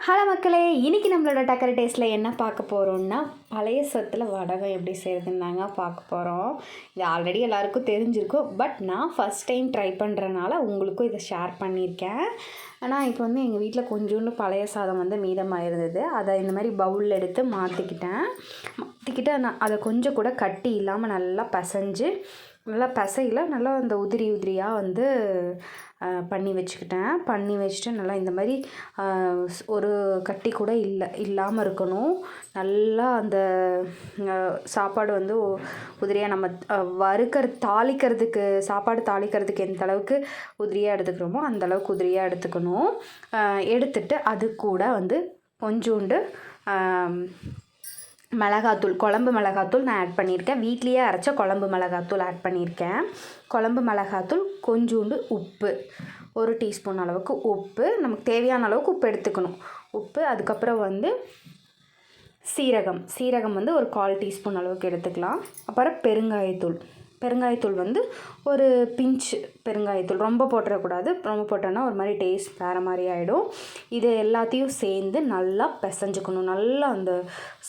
Hello மக்களே இன்னைக்கு நம்மளோட டக்கர் டேஸ்ட்டில் என்ன பார்க்க போகிறோம்னா பழைய சத்தில் வடகம் எப்படி செய்கிறதுன்னு தாங்க பார்க்க போகிறோம் இது ஆல்ரெடி எல்லாருக்கும் தெரிஞ்சிருக்கும். பட் நான் ஃபஸ்ட் டைம் ட்ரை பண்ணுறனால உங்களுக்கும் இதை ஷேர் பண்ணியிருக்கேன். ஆனால் இப்போ வந்து எங்கள் வீட்டில் கொஞ்சோண்டு பழைய சாதம் வந்து மீதமாக இருந்தது. அதை இந்த மாதிரி பவுலில் எடுத்து மாற்றிக்கிட்டேன் மாற்றிக்கிட்டு நான் அதை கொஞ்சம் கூட கட்டி இல்லாமல் நல்லா பசைஞ்சு நல்லா பசையில் நல்லா அந்த உதிரி உதிரியாக வந்து பண்ணி வச்சுக்கிட்டேன். பண்ணி வச்சுட்டு நல்லா இந்த மாதிரி ஒரு கட்டி கூட இல்லை இல்லாமல் இருக்கணும். நல்லா அந்த சாப்பாடு வந்து உதிரியாக நம்ம வறுக்கிற தாளிக்கிறதுக்கு சாப்பாடு தாளிக்கிறதுக்கு எந்த அளவுக்கு உதிரியாக எடுத்துக்கிறோமோ அந்த அளவுக்கு உதிரியாக எடுத்துக்கணும். எடுத்துட்டு அது கூட வந்து கொஞ்சோண்டு மிளகாத்தூள் குழம்பு மிளகாத்தூள் நான் ஆட் பண்ணியிருக்கேன். வீட்லேயே அரைச்ச குழம்பு மிளகாத்தூள் ஆட் பண்ணியிருக்கேன். குழம்பு மிளகாத்தூள் கொஞ்சோண்டு உப்பு ஒரு டீஸ்பூன் அளவுக்கு உப்பு. நமக்கு தேவையான அளவுக்கு உப்பு எடுத்துக்கணும். உப்பு அதுக்கப்புறம் வந்து சீரகம். சீரகம் வந்து ஒரு கால் டீஸ்பூன் அளவுக்கு எடுத்துக்கலாம். அப்புறம் பெருங்காயத்தூள். பெருங்காயத்தூள் வந்து ஒரு பிஞ்ச் பெருங்காயத்தூள். ரொம்ப போட்டுறக்கூடாது. ரொம்ப போட்டோன்னா ஒரு மாதிரி டேஸ்ட் வேறு மாதிரி ஆகிடும் இது எல்லாத்தையும் சேர்ந்து நல்லா பிசைஞ்சுக்கணும். நல்லா அந்த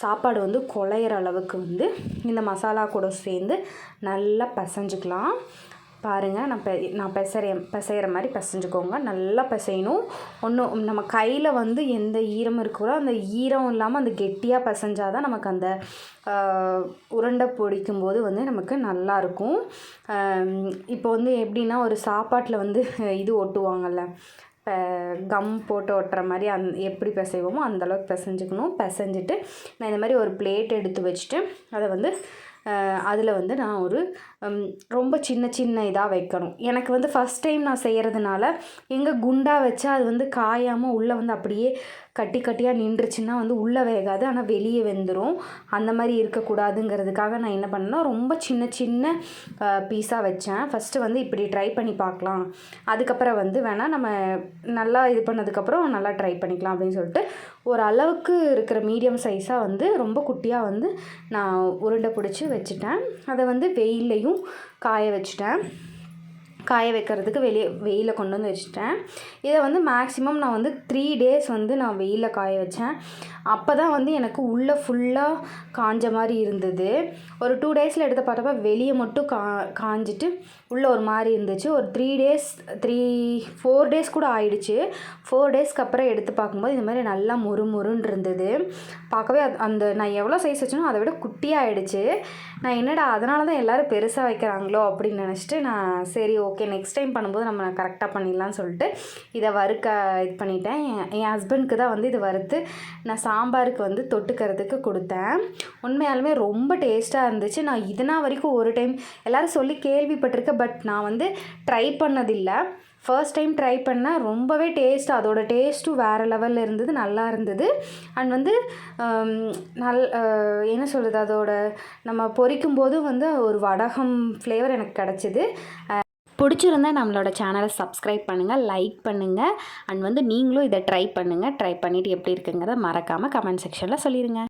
சாப்பாடு வந்து குழையிற அளவுக்கு வந்து இந்த மசாலா கூட சேர்ந்து நல்லா பிசைஞ்சுக்கலாம். பாருங்கள் நான் பெ நான் பெசறேன் பிசைகிற மாதிரி பிசைஞ்சுக்கோங்க. நல்லா பிசையணும். ஒன்றும் நம்ம கையில் வந்து எந்த ஈரம் இருக்கிறோ அந்த ஈரம் இல்லாமல் அந்த கெட்டியாக பிசைஞ்சால் தான் நமக்கு அந்த உருண்டை பிடிக்கும் போது வந்து நமக்கு நல்லாயிருக்கும் இப்போ வந்து எப்படின்னா ஒரு சாப்பாட்டில் வந்து இது ஒட்டுவாங்கள்ல கம் போட்டு ஒட்டுற மாதிரி அந் எப்படி பிசைவோமோ அந்தளவுக்கு பிசைஞ்சுக்கணும். பிசைஞ்சிட்டு நான் இந்த மாதிரி ஒரு பிளேட் எடுத்து வச்சுட்டு அதை வந்து அதில் வந்து நான் ஒரு ரொம்ப சின்ன சின்ன இதாக வைக்கணும். எனக்கு வந்து ஃபஸ்ட் டைம் நான் செய்கிறதுனால எங்கே குண்டாக வச்சா அது வந்து காயாமல் உள்ளே வந்து அப்படியே கட்டி கட்டியாக நின்றுச்சுன்னா வந்து உள்ளே வேகாது ஆனால் வெளியே வெந்துடும் அந்த மாதிரி இருக்கக்கூடாதுங்கிறதுக்காக நான் என்ன பண்ணேன்னா ரொம்ப சின்ன சின்ன பீஸாக வச்சேன். ஃபஸ்ட்டு வந்து இப்படி ட்ரை பண்ணி பார்க்கலாம். அதுக்கப்புறம் வந்து வேணால் நம்ம நல்லா இது பண்ணதுக்கப்புறம் நல்லா ட்ரை பண்ணிக்கலாம் அப்படின்னு சொல்லிட்டு ஒரு அளவுக்கு இருக்கிற மீடியம் சைஸாக வந்து ரொம்ப குட்டியாக வந்து நான் உருண்டை பிடிச்சி வச்சுட்டேன். அதை வந்து வெயில்லையும் காய வச்சுட்டேன். காய வைக்கிறதுக்கு வெளியே வெயிலில் கொண்டு வந்து வச்சுட்டேன். இதை வந்து மேக்ஸிமம் நான் வந்து த்ரீ டேஸ் வந்து நான் வெயிலில் காய வச்சேன். அப்போ தான் வந்து எனக்கு உள்ளே ஃபுல்லாக காஞ்ச மாதிரி இருந்தது. ஒரு டூ டேஸில் எடுத்து பார்த்தப்ப வெளியே மட்டும் கா காஞ்சிட்டு உள்ளே ஒரு மாதிரி இருந்துச்சு. ஒரு three days three four days கூட ஆயிடுச்சு. ஃபோர் டேஸ்க்கு அப்புறம் எடுத்து பார்க்கும்போது இந்த மாதிரி நல்லா முறு முருன்னு இருந்தது. பார்க்கவே அந்த நான் எவ்வளோ சைஸ் வச்சேனோ அதை விட குட்டியாகிடுச்சு நான் என்னடா அதனால தான் எல்லோரும் பெருசாக வைக்கிறாங்களோ அப்படின்னு நினச்சிட்டு நான் சரி ஓகே நெக்ஸ்ட் டைம் பண்ணும்போது நம்ம கரெக்டாக பண்ணிடலான்னு சொல்லிட்டு இதை வறுக்க இது பண்ணிட்டேன். என் ஹஸ்பண்ட்க்கு தான் வந்து இது வறுத்து நான் சாம்பாருக்கு வந்து தொட்டுக்கிறதுக்கு கொடுத்தேன். உண்மையாலுமே ரொம்ப டேஸ்ட்டாக இருந்துச்சு. நான் இதனால் வரைக்கும் ஒரு டைம் எல்லோரும் சொல்லி கேள்விப்பட்டிருக்கேன் பட் நான் வந்து ட்ரை பண்ணதில்லை. ஃபர்ஸ்ட் டைம் ட்ரை பண்ணால் ரொம்பவே டேஸ்ட் அதோட டேஸ்ட்டும் வேறு லெவலில் இருந்தது நல்லா இருந்தது. அண்ட் வந்து நல் என்ன சொல்கிறது அதோட நம்ம பொரிக்கும் போது வந்து ஒரு வடகம் ஃப்ளேவர் எனக்கு கிடச்சிது. பிடிச்சிருந்தா நம்மளோட சேனலை சப்ஸ்கிரைப் பண்ணுங்கள் லைக் பண்ணுங்கள் அண்ட் வந்து நீங்களும் இதை ட்ரை பண்ணுங்கள் ட்ரை பண்ணிவிட்டு எப்படி இருக்குங்கிறத மறக்காமல் கமெண்ட் செக்ஷனில் சொல்லிடுங்க